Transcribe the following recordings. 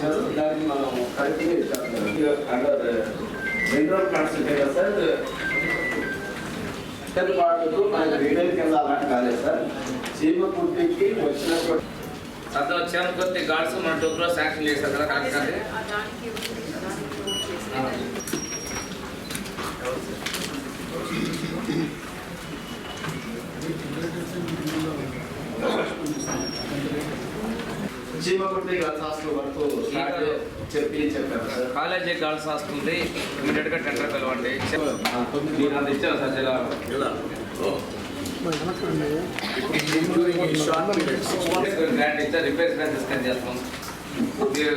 చేశారు దానికి మనం కరెక్ట్గా ఇచ్చారు అండర్ మినరల్ ప్లాంట్స్ ఉంటాయి కదా సార్ చికెన్ పాటకు మనకి రీడైల్ కింద అలాంటి కాలేదు సార్ చీమ పుట్టికి వచ్చినప్పుడు అతను వచ్చాను కొద్ది గాడ్స్ మన టూ క్రోస్ శాంక్షన్ చేశారు కదా కరెక్ట్ అండి చీమ పుట్టి గర్ల్స్ హాస్టల్ వరకు స్టార్ట్ చెప్పి సార్ కాలేజీ గర్ల్స్ హాస్టల్ది ఇమీడియట్గా టెండర్ పిలవండి. ఇచ్చారు సార్ జిల్లా గ్రాంట్ గ్రాంట్ డిస్కస్ చేస్తాం. మీరు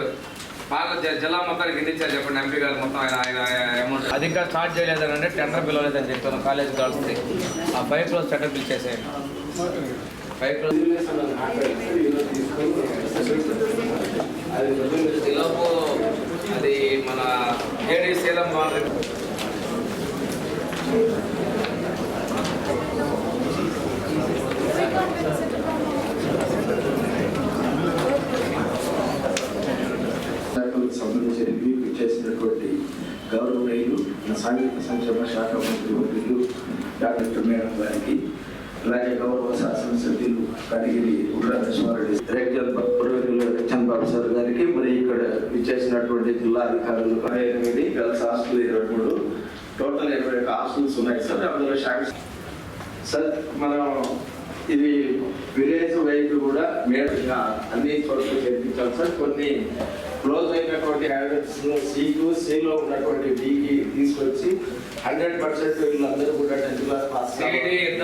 బాగా జ- జిల్లా మొత్తానికి ఎన్ని ఇచ్చారు చెప్పండి ఎంపీ గారు మొత్తం ఆయన ఆయన అమౌంట్ అది ఇంకా స్టార్ట్ చేయలేదని అంటే టెండర్ పిలవలేదని చెప్పాను కాలేజ్ గర్ల్స్ది. ఆ ఫైవ్ క్రోస్ టెండర్ పిల్ చేసేయండి. ఫైవ్ క్రోస్ అది ఈలోపు అది మన ఏడి శీలం వాళ్ళు సంబంధించి రివ్యూ చేసినటువంటి గౌరవనీయులు మన సాంఘిక సంక్షేమ శాఖ మంత్రి వర్యులు డాక్టర్ మేడం గారికి అలాగే గౌరవ శాసనసభ్యులు కడిగిరి ఉగ్రనశ్వరుడి రేఖల్ పురవీరులు రచన్ బాబు సార్ గారికి మరి ఇక్కడ విచ్చేసినటువంటి జిల్లా అధికారులు ఇరవై ఎనిమిది గర్ల్స్ హాస్టల్ ఇరవై మూడు టోటల్ ఇరవై ఒక హాస్టల్స్ ఉన్నాయి. సార్ అందులో శాఖ సార్ మనం ఇది విలేజ్ వైపు కూడా మేడగా అన్ని చోట్ల చేర్పించాం సార్. కొన్ని క్లోజ్ అయినటువంటి హ్యాబిట్స్ సికు సిలో ఉన్నటువంటి డికి తీసుకొచ్చి హండ్రెడ్ పర్సెంట్ వీళ్ళందరూ కూడా టెన్త్ క్లాస్ పాస్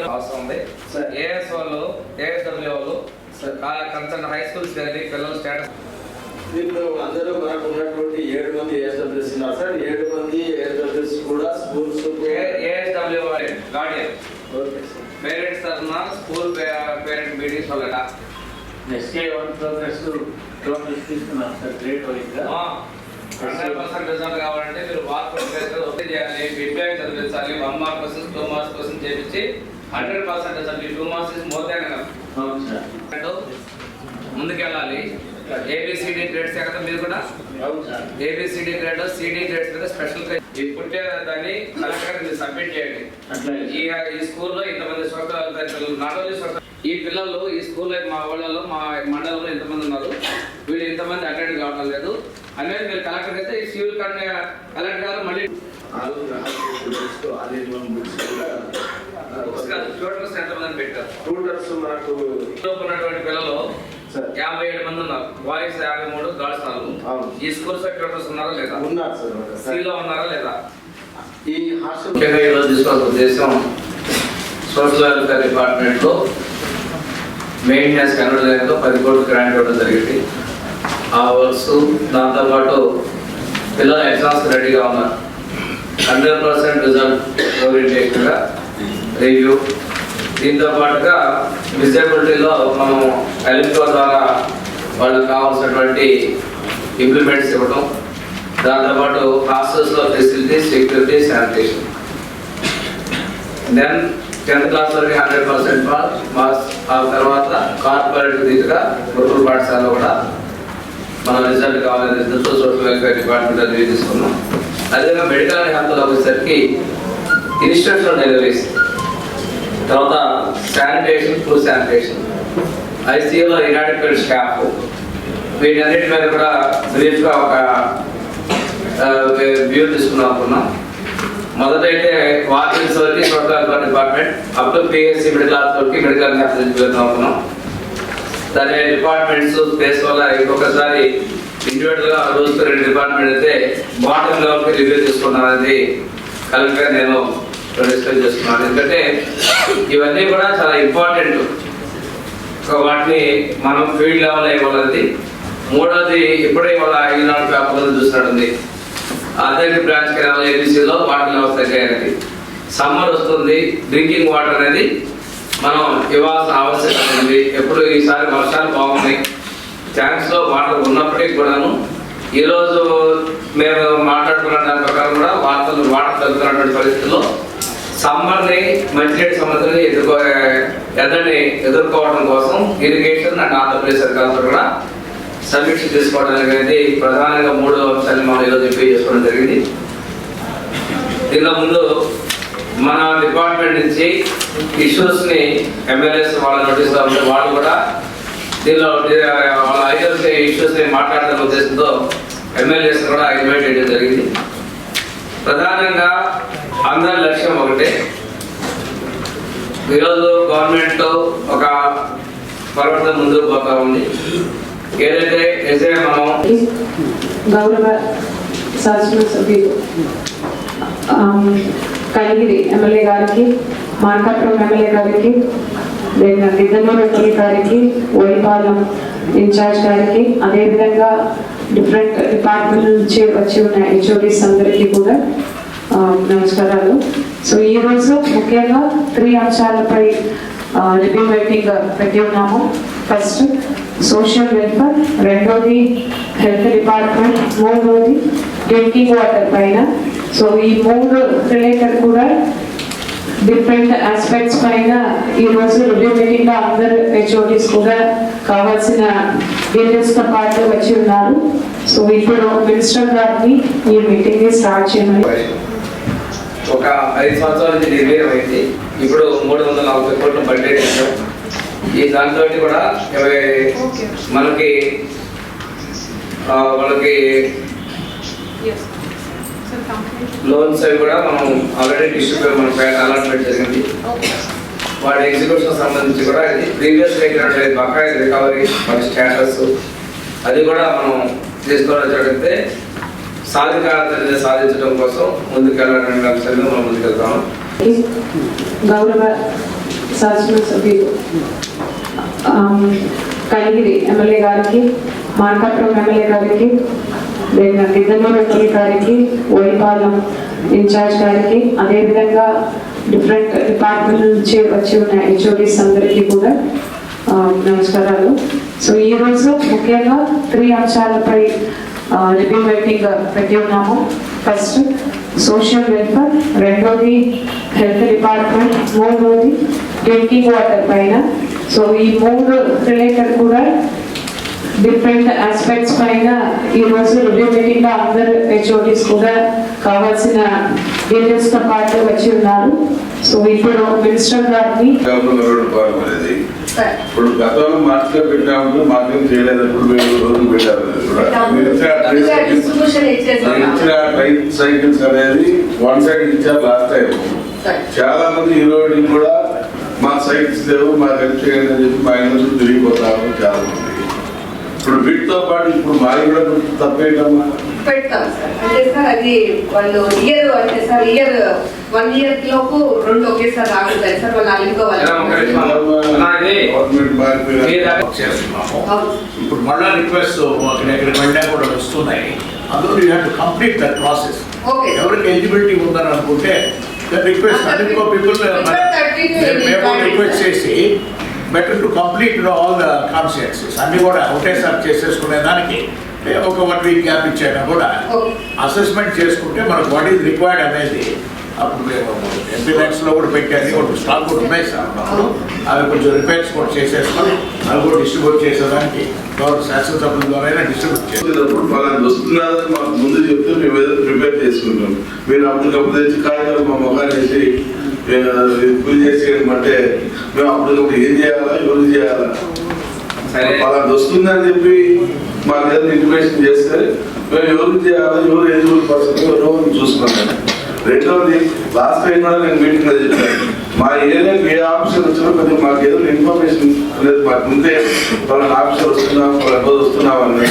అవసరం ఉంది సార్. ఏఎస్ వాళ్ళు ఏఎస్డబ్ల్యూ వాళ్ళు కన్సర్న్ హై స్కూల్స్ కానీ పిల్లల స్టేటస్. వీళ్ళు అందరూ మనకు ఉన్నటువంటి ఏడు మంది ఏఎస్డబ్ల్యూస్ ఉన్నారు సార్. ఏడు మంది ఏఎస్డబ్ల్యూస్ కూడా schools ASW guardian. Okay sir. Parents తరఫున school parent meetings next day one progress progress తీసుకున్నాం సార్ గ్రేట్ వైజ్గా హండ్రెడ్ పర్సెంట్ రిజల్ట్ కావాలంటే మీరు మార్క్ ఒకటి చేయాలి బిడ్బాక్ చదివించాలి one mark questions two marks question చేపించి hundred percent result two marks is more than sir. ముందుకెళ్ళాలి. ఏబిసిడి గ్రేడ్స్ కదా మీరు కూడా? Sir. ABCD grade CD grades మీద స్పెషల్ ఈ పుట్టే దాన్ని కలెక్టర్ సబ్మిట్ చేయండి. అట్లా ఈ ఈ స్కూల్లో ఇంతమంది స్వగ్రాల పిల్లలు నాట్ ఓన్లీ ఈ పిల్లలు ఈ స్కూల్లో మా వాళ్ళలో మా మండలంలో ఇంతమంది ఉన్నారు. వీళ్ళు ఇంతమంది అటెండ్ కావడం లేదు. అనేది మీరు కలెక్టర్ అయితే ఈ సివిల్ కలెక్టర్ గారు మళ్ళీ కూడా స్టూడెంట్స్ ఎంతమంది పెట్టారు. ట్యూటర్స్ మనకు ఉన్నటువంటి పిల్లలు సార్. యాభై ఏడు మంది ఉన్నారు. బాయ్స్ యాభై మూడు గర్ల్స్ నాలుగు. అవును. ఈ స్కూల్ సెక్రటరీస్ ఉన్నారా లేదా? ఉన్నారు సార్ ఉన్నారా లేదా? ఈ హాస్టల్ ఈరోజు తీసుకోవాల్సిన ఉద్దేశం సోషల్ వెల్ఫేర్ డిపార్ట్మెంట్లో మెయింటెనెన్స్ కన్వర్జన్లో పది కోట్లు గ్రాంట్ ఇవ్వడం జరిగింది. ఆ వర్క్స్ దాంతోపాటు పిల్లలు ఎగ్జామ్స్ రెడీగా ఉన్నారు. హండ్రెడ్ పర్సెంట్ రిజల్ట్ ఓరియంటేషన్గా రివ్యూ దీంతో పాటుగా విజిబిలిటీలో మనం ఎలిప్టో ద్వారా వాళ్ళకి కావాల్సినటువంటి ఇంప్లిమెంట్స్ ఇవ్వడం దాంతోపాటు హాస్టల్స్లో facilities security sanitation then tenth class వరకు హండ్రెడ్ పర్సెంట్ మార్క్స్ ఆ తర్వాత కార్పొరేట్ రీతిగా గురుకుల పాఠశాలలో కూడా మన రిజల్ట్ కావాలని రిజల్ట్తో సోషల్ వెల్ఫేర్ డిపార్ట్మెంట్ రివ్యూ తీసుకున్నాం. అదేవిధంగా మెడికల్ హెల్త్లో హెల్త్ వచ్చేసరికి ఇన్స్టిట్యూషనల్ డెలివరీస్ తర్వాత శానిటేషన్ ఫుడ్ శానిటేషన్. ఐసీయూలో ఇనాడిక్వేట్ స్టాఫ్. వీటన్నిటి మీద కూడా బ్రీఫ్గా ఒక వ్యూ తీసుకున్నాం అనుకున్నాం. మొదటైతే వాకింగ్స్ వరకు social department up to PSC middle class వరకు మెడికల్ హెల్త్ వెళ్తాం అనుకున్నాం. దాని డిపార్ట్మెంట్స్ స్పేస్ వల్ల ఇంకొకసారి ఇండివిజువల్గా రోజుకు రెండు డిపార్ట్మెంట్ అయితే బాటమ్ లెవెల్కి రివ్యూ తీసుకున్నాం అనేది కలెక్టర్ నేను డిస్కస్ చేస్తున్నాను. ఎందుకంటే ఇవన్నీ కూడా చాలా ఇంపార్టెంట్ వాటిని మనం ఫీల్డ్ లెవెల్ ఇవ్వాలన్నది మూడోది ఇప్పుడే ఇవాళ ఈనాడు పేపర్లో చూసినట్టుంది. అద్దెకి బ్రాంచ్ కెనాల్ ఏబీసీలో వాటర్ లెవెల్స్ తగ్గాయనేది సమ్మర్ వస్తుంది డ్రింకింగ్ వాటర్ అనేది మనం ఇవ్వాల్సిన ఆవశ్యకత ఉంది. ఎప్పుడు ఈసారి వర్షాలు బాగున్నాయి. ట్యాంక్స్లో వాటర్ ఉన్నప్పటికీ కూడాను ఈరోజు మేము మాట్లాడుకున్న దాని ప్రకారం కూడా వార్తలు వాటర్ తగ్గుతున్నటువంటి పరిస్థితుల్లో సమ్మర్ని మంచినీటి సమస్యలు ఎదుర్కో ఎద్దడిని ఎదుర్కోవడం కోసం ఇరిగేషన్ అండ్ ఆంధ్రప్రదేశ్ సర్కార్తో కూడా సమీక్ష తీసుకోవడం అనేది ప్రధానంగా మూడు అంశాలు మనం ఈరోజు ఎంపీ చేసుకోవడం జరిగింది. దీనిలో ముందు మన డిపార్ట్మెంట్ నుంచి ఇష్యూస్ని ఎమ్మెల్యేస్ వాళ్ళ నోటీస్లో ఉంటే వాళ్ళు కూడా దీనిలో వాళ్ళ ఐటమ్స్ ఇష్యూస్ని మాట్లాడడం ఉద్దేశంతో ఎమ్మెల్యేస్ కూడా ఇన్వైట్ చేయడం జరిగింది. ప్రధానంగా అందరి లక్ష్యం ఒకటే. ఈరోజు గవర్నమెంట్ ఒక పర్వతం ముందుకు పోతా ఉంది. ఏదైతే ఎస్ఐ మనం గౌరవ శాసనసభ్యులు కలిగిరి ఎమ్మెల్యే గారికి మార్కాపురం ఎమ్మెల్యే గారికి నిజమూరు ఎమ్మెల్యే గారికి వైపాలెం ఇన్ఛార్జ్ గారికి అదేవిధంగా డిఫరెంట్ డిపార్ట్మెంట్ నుంచి వచ్చి ఉన్న హెచ్ఓడిస్ అందరికీ కూడా నమస్కారాలు. సో ఈరోజు ముఖ్యంగా త్రీ అంశాలపై రివ్యూ మీటింగ్ పెట్టి ఉన్నాము. ఫస్ట్ సోషల్ వెల్ఫేర్ రెండోది హెల్త్ డిపార్ట్మెంట్ మూడోది డ్రింకింగ్ వాటర్ పైన. సో ఈ మూడు రిలేటెడ్ కూడా డిఫరెంట్ ఆస్పెక్ట్స్ పైన ఈ రోజు రివ్యూ మీటింగ్లో అందరు హెచ్ఓడిస్ కూడా కావాల్సిన డీటెయిల్స్తో పాటు వచ్చి ఉన్నారు. సో ఇప్పుడు మినిస్టర్ గారిని ఈ మీటింగ్ స్టార్ట్ చేయమని ఒక ఐదు సంవత్సరాల నుంచి నిర్వీర్యం అయింది. ఇప్పుడు మూడు వందల నలభై కోట్ల బడ్జెట్ ఈ దాంతో కూడా మనకి వాళ్ళకి లోన్స్ అవి కూడా మనం ఆల్రెడీ డిస్ట్రిక్ట్ మన పేట అలాట్మెంట్ జరిగింది. వాటి ఎగ్జిక్యూషన్ సంబంధించి కూడా ఇది ప్రీవియస్ అయినటువంటి బకాయి రికవరీ వాటి స్టేటస్ అది కూడా మనం తీసుకోవడం జరిగితే సాధికారత సాధించడం కోసం ముందుకెళ్ళాలనే లక్ష్యంగా మనం ముందుకెళ్తాం గౌరవ శాసనసభ్యులు ఆమ్, కలిగిరి ఎమ్మెల్యే గారికి మార్కాపురం ఎమ్మెల్యే గారికి నిజమూరు ఎమ్మెల్యే గారికి వైపాలం ఇన్ఛార్జ్ గారికి అదేవిధంగా డిఫరెంట్ డిపార్ట్మెంట్ నుంచి వచ్చి ఉన్న హెచ్ఓడిస్ అందరికీ కూడా నమస్కారాలు. సో ఈ ముఖ్యంగా త్రీ అంశాలపై రివ్యూ మీటింగ్ పెట్టి ఉన్నాము. ఫస్ట్ సోషల్ వెల్ఫేర్ రెండోది హెల్త్ డిపార్ట్మెంట్ మూడోది డ్రింకింగ్ వాటర్ పైన. సో ఈ మూడు రిలేటెడ్ కూడా డిఫరెంట్ ఆస్పెక్ట్స్ పైన ఈ రోజు రివ్యూ మీటింగ్లో అందరు హెచ్ఓడిస్ కూడా కావాల్సిన డీటెయిల్స్తో పాటు వచ్చి ఉన్నారు. సో ఇప్పుడు మినిస్టర్ గారిని ఇప్పుడు గతంలో మార్చిలో పెట్టాము మాకేం చేయలేదు. ఇప్పుడు రోజు పెట్టారు. ఇచ్చిన ట్రై సైకిల్స్- అనేది వన్ సైడ్ ఇచ్చారు లాస్ట్ టైం చాలా మంది హీరోయిన్ కూడా మా సైకిల్స్ లేవు మాకు హెల్ప్ చేయండి అని చెప్పి మా ఇంట్లో తిరిగిపోతారు చాలా మంది. ఇప్పుడు వీటితో పాటు ఇప్పుడు మాది కూడా కొంచెం తప్పేటమ్మా? పెడతాం సార్. అంటే సార్ అది వాళ్ళు ఇయర్ అంటే సార్ ఇయర్ వన్ ఇయర్ లోపు రెండు ఒకేసారి ఆగుతాయి సార్ వాళ్ళు అల్లుకోవాలి. ఇప్పుడు మళ్ళా రిక్వెస్ట్ ఎక్కడికి వెళ్ళా కూడా వస్తున్నాయి. అందులో you have to complete that process okay ఎవరికి ఎలిజిబిలిటీ ఉందని అనుకుంటే రిక్వెస్ట్ ఇంకో పీపుల్ మేము రిక్వెస్ట్ చేసి better to complete all the consciences అన్ని కూడా ఒకటేసారి చేసేసుకునే దానికి ఒక వన్ వీక్ గ్యాప్ ఇచ్చాక కూడా అసెస్మెంట్ చేసుకుంటే మనకు వాట్ ఈజ్ రిక్వైర్డ్ అనేది అప్పుడు మేము ఎంపీ లో కూడా పెట్టాను. కూడా స్టాక్ కూడా ఉన్నాయి సార్ అప్పుడు. అవి కొంచెం రిపేర్స్ కూడా చేసేసుకొని అవి కూడా డిస్ట్రిబ్యూట్ చేసేదానికి గవర్నమెంట్ శాసనసభ్యుల ద్వారా డిస్ట్రిబ్యూట్ చేస్తాం వచ్చినప్పుడు ఫలానా వస్తున్నారని మాకు ముందు చెప్తే మేము ఏదో ప్రిపేర్ చేసుకుంటాం. మీరు అప్పటికప్పుడు తెచ్చి కాగితాలు మా ముఖాన్ని వేసి ఏ, పూజ చేసేయమంటే మేము అప్పటికప్పుడు ఏం చేయాలా ఎవరు చేయాలా? సరే. ఫలానా వస్తుందని చెప్పి మా మీద ఇన్ఫర్మేషన్ చేస్తే మేము ఎవరు చేయాలా ఎవరు ఎలిజిబుల్ పర్సన్ ఎవరో అని రెండవది లాస్ట్ టైం కూడా నేను మీటింగ్లో చెప్పాను. మా ఏరియాకి ఏ ఆఫీసర్ వచ్చినా కొంచెం మాకు ఏదో ఇన్ఫర్మేషన్ అనేది మాకు ఉంటే వాళ్ళని ఆఫీసర్ వస్తున్నాం వాళ్ళ రోజు వస్తున్నాం అని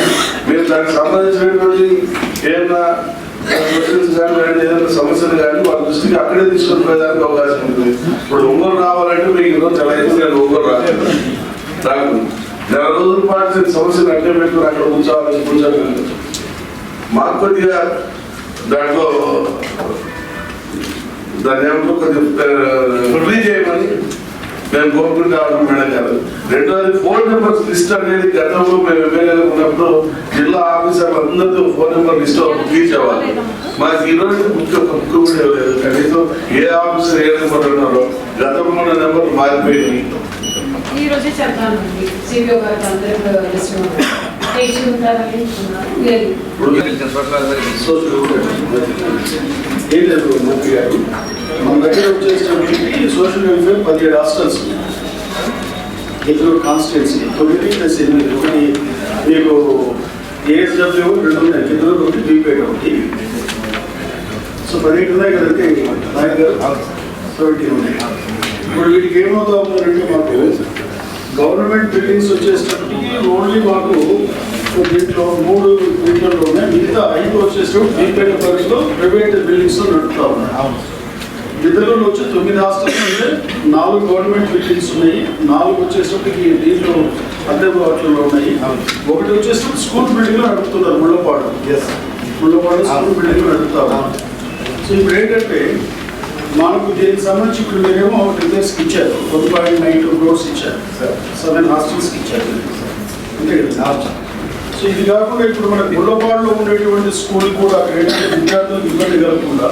మీరు దానికి సంబంధించినటువంటి ఏదైనా ఏదైనా సమస్యలు కానీ వాళ్ళ దృష్టికి అక్కడే తీసుకొని పోయేదానికి అవకాశం ఉంటుంది. ఇప్పుడు ఒంగోలు రావాలంటే మీకు ఈరోజు చాలా అయితే నేను ఒంగోలు రాలేదు రాకుండా నెల రోజుల పాటు నేను సమస్యలు అడ్డం పెట్టుకుని అక్కడ కూర్చోవాలని కూర్చోలేదు మాకు కొద్దిగా దాంట్లో దాన్ని ఏమంటూ కొద్దిగా రిలీజ్ చేయమని మేము కోరుకుంటా ఉన్నాం మేడం గారు. రెండోది ఫోన్ నెంబర్స్ లిస్ట్ అనేది గతంలో మేము ఎమ్మెల్యేలు ఉన్నప్పుడు జిల్లా ఆఫీసర్ అందరితో ఫోన్ నెంబర్ లిస్ట్ రిలీజ్ మాకు ఈ రోజు బుక్ ఒక బుక్ కూడా లేదు. కనీసం ఏ ఆఫీసర్ ఏ నెంబర్ ఉన్నారో గతంలో నెంబర్ మారిపోయింది ఈ రోజే చెప్తానండి సిబిఓ గారికి అందరికి లిస్ట్ వేచి ఉంటారని లేదు ఏం లేదు మంత్రి గారు మన దగ్గర వచ్చేసినప్పటికీ సోషల్ వెల్ఫేర్ పదిహేడు హాస్టల్స్ ఉన్నాయి ఇద్దరు కాన్స్టిట్యున్సీ తొమ్మిది ప్లస్ ఎనిమిది ఒకటి మీకు ఏఎస్డబ్ల్యూ రెండు ఉన్నాయి ఇద్దరు ఒకటి బీపేట్ ఒకటి సో పదిహేడు ఉన్నాయి కదండి నాయక్ గారు సెవెంటీన్ ఉన్నాయి ఇప్పుడు వీటికి ఏమవుతా ఉందంటే మాకు గవర్నమెంట్ బిల్డింగ్స్ వచ్చేటప్పటికి ఓన్లీ మాకు దీంట్లో మూడు ఉన్నాయి. మిగతా ఐదు వచ్చేటప్పుడు బీపేట పరిధిలో ప్రైవేట్ బిల్డింగ్స్ నడుపుతా ఉన్నాయి విధులలో వచ్చి తొమ్మిది హాస్టల్స్ ఉంటే నాలుగు గవర్నమెంట్ బిల్డింగ్స్ ఉన్నాయి. నాలుగు వచ్చేసరికి దీంట్లో అద్దె ఉన్నాయి. ఒకటి వచ్చేసి స్కూల్ బిల్డింగ్ నడుపుతున్నారు ముళ్ళపాడు. ముళ్ళపాడు స్కూల్ బిల్డింగ్ నడుపుతారు సో ఇప్పుడు ఏంటంటే మనకు దీనికి సంబంధించి ఇప్పుడు మీరేమో రిజర్వ్స్కి ఇచ్చారు. One point nine two crores ఇచ్చారు సెవెన్ హాస్టల్స్కి ఇచ్చారు. అంతే కదా? సో ఇది కాకుండా ఇప్పుడు మన గుళ్ళపాడులో ఉండేటువంటి స్కూల్ కూడా అక్కడ విద్యార్థులకు ఇబ్బంది కలగకుండా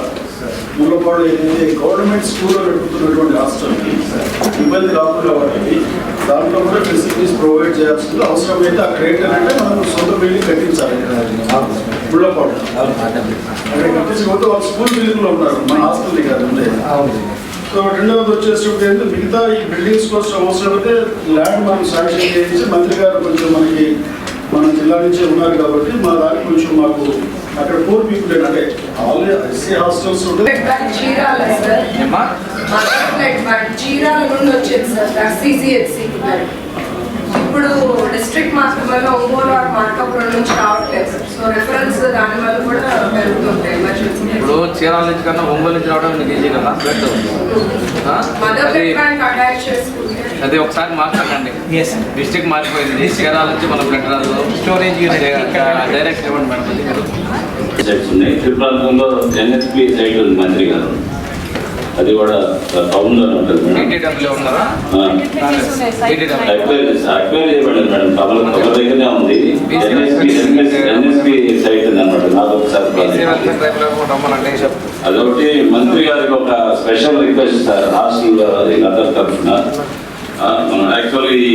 ముళ్ళపాడు ఏదైతే గవర్నమెంట్ స్కూల్లో నడుపుతున్నటువంటి హాస్టల్కి ఇబ్బంది రాకుండా వాటికి దాంట్లో కూడా ఫెసిలిటీస్ ప్రొవైడ్ చేయాల్సింది అవసరమైతే అక్కడ ఏంటంటే మనం సొంత బిల్డింగ్ కట్టించాలి. ముళ్ళపాడు. అక్కడ కట్టించకపోతే వాళ్ళు స్కూల్ బిల్డింగ్లో ఉన్నారు. మన హాస్టల్ కాదు సో రెండవది వచ్చేసరికి ఏంటంటే మిగతా ఈ బిల్డింగ్స్ కోసం అవసరమైతే ల్యాండ్ మనం శాంక్షన్ చేయించి మంత్రి గారు కొంచెం మనకి మన జిల్లా నుంచే ఉన్నారు కాబట్టి మా దానికి కొంచెం మాకు అక్కడ పూర్ పీపుల్ అంటే ఆల్రెడీ ఎస్సీ హాస్టల్స్ ఉంటే చీరాల సార్ ఏమ్మా? మదర్ ఫ్లడ్ బట్ చీరాల నుండి వచ్చేది సార్ సిసిహెచ్సి ఇప్పుడు డిస్ట్రిక్ట్ మాత్రమే ఒంగోలు ఆర్ మార్కాపురం నుంచి రావట్లేదు సార్ సో రెఫరెన్స్ దాని వల్ల కూడా పెరుగుతుంటాయి ఎమర్జెన్సీ ఇప్పుడు చీరాల నుంచి కన్నా ఒంగోలు నుంచి రావడం నీకు ఈజీ కదా? మదర్ బ్యాంక్ అటాచ్ చేసుకుంటే అది ఒకసారి మాట్లాడండి డిస్ట్రిక్ట్ మారిపోయింది. చీరాల నుంచి మనం పెట్టరాదు స్టోరేజ్ డైరెక్ట్ ఇవ్వండి మేడం. సైట్స్ ఉన్నాయి. త్రిపురాంతంలో ఎన్ఎస్పి సైట్ ఉంది మంత్రి గారు. అది కూడా టౌన్లో ఉంటుంది మేడం. మేడం. దగ్గరనే ఉంది. ఎన్ఎస్పి ఎన్ఎస్పి సైట్ ఉంది అనమాట నాకు ఒకసారి అదొకటి మంత్రి గారికి ఒక special request sir hostel other తరఫున. Actually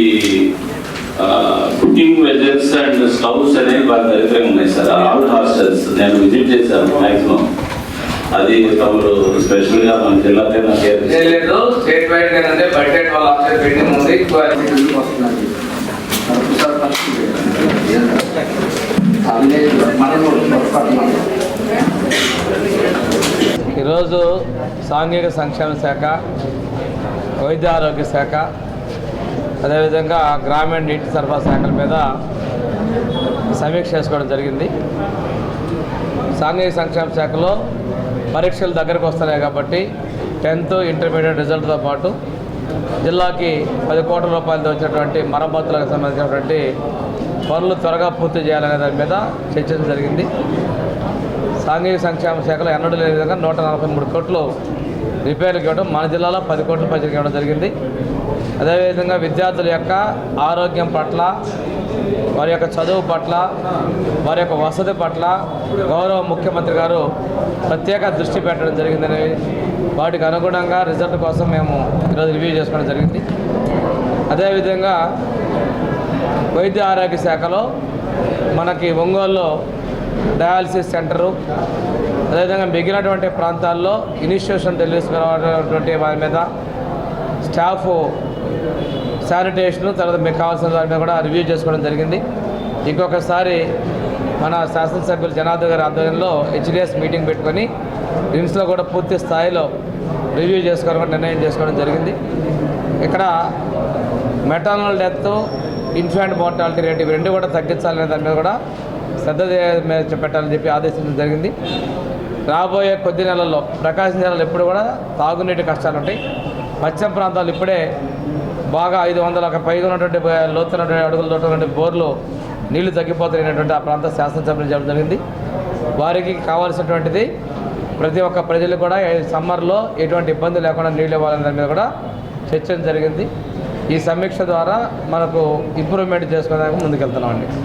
cooking vessels and stoves అనేవి బాగా దరిద్రంగా ఉన్నాయి సార్. ఆల్ హాస్టల్స్ నేను విజిట్ చేశాను మాక్సిమం అది తమరు స్పెషల్గా మన జిల్లా లేదు స్టేట్ వైడ్గా అంటే బడ్జెట్ వాళ్ళ కూడా పొరపాటు ఈరోజు సాంఘిక సంక్షేమ శాఖ వైద్య ఆరోగ్య శాఖ అదేవిధంగా గ్రామీణ నీటి సరఫరా శాఖల మీద సమీక్ష చేసుకోవడం జరిగింది. సాంఘిక సంక్షేమ శాఖలో పరీక్షలు దగ్గరకు వస్తున్నాయి కాబట్టి టెన్త్ ఇంటర్మీడియట్ రిజల్ట్తో పాటు జిల్లాకి పది కోట్ల రూపాయలతో వచ్చినటువంటి మరమ్మతులకు సంబంధించినటువంటి పనులు త్వరగా పూర్తి చేయాలనే దాని మీద చర్చించడం జరిగింది. సాంఘిక సంక్షేమ శాఖలో ఎన్నడూ లేని విధంగా నూట నలభై మూడు కోట్లు రిపేర్లకు ఇవ్వడం మన జిల్లాలో పది కోట్ల పైసలకు ఇవ్వడం జరిగింది. అదేవిధంగా విద్యార్థుల యొక్క ఆరోగ్యం పట్ల వారి యొక్క చదువు పట్ల వారి యొక్క వసతి పట్ల గౌరవ ముఖ్యమంత్రి గారు ప్రత్యేక దృష్టి పెట్టడం జరిగిందని వాటికి అనుగుణంగా రిజల్ట్ కోసం మేము ఈరోజు రివ్యూ చేసుకోవడం జరిగింది. అదేవిధంగా వైద్య ఆరోగ్య శాఖలో మనకి ఒంగోలులో డయాలసిస్ సెంటరు అదేవిధంగా మిగిలినటువంటి ప్రాంతాల్లో ఇనిషియేషన్ తెలియజేసుకున్నటువంటి వారి మీద స్టాఫ్ శానిటేషన్ తర్వాత మీకు కావాల్సిన దాని మీద కూడా రివ్యూ చేసుకోవడం జరిగింది. ఇంకొకసారి మన శాసనసభ్యులు జనార్దన్ గారి ఆధ్వర్యంలో హెచ్డిఎస్ మీటింగ్ పెట్టుకొని రిమ్స్లో కూడా పూర్తి స్థాయిలో రివ్యూ చేసుకోవడం కూడా నిర్ణయం చేసుకోవడం జరిగింది. ఇక్కడ maternal death infant mortality rate ఇవి రెండు కూడా తగ్గించాలనే దాని మీద కూడా శ్రద్ధ పెట్టాలని చెప్పి ఆదేశించడం జరిగింది. రాబోయే కొద్ది నెలల్లో ప్రకాశం జిల్లాలో ఎప్పుడు కూడా తాగునీటి కష్టాలు ఉంటాయి పశ్చిమ ప్రాంతాలు ఇప్పుడే బాగా ఐదు వందల పైగా ఉన్నటువంటి లోతున్నటువంటి అడుగులతో ఉన్నటువంటి బోర్లు నీళ్ళు తగ్గిపోతున్నటువంటి ఆ ప్రాంత శాసనసభ్యులు చెప్పడం జరిగింది. వారికి కావాల్సినటువంటిది ప్రతి ఒక్క ప్రజలు కూడా సమ్మర్లో ఎటువంటి ఇబ్బంది లేకుండా నీళ్ళు ఇవ్వాలనే దాని మీద కూడా చర్చ జరిగింది. ఈ సమీక్ష ద్వారా మనకు ఇంప్రూవ్మెంట్ చేసుకోవడానికి ముందుకెళ్తున్నామండి.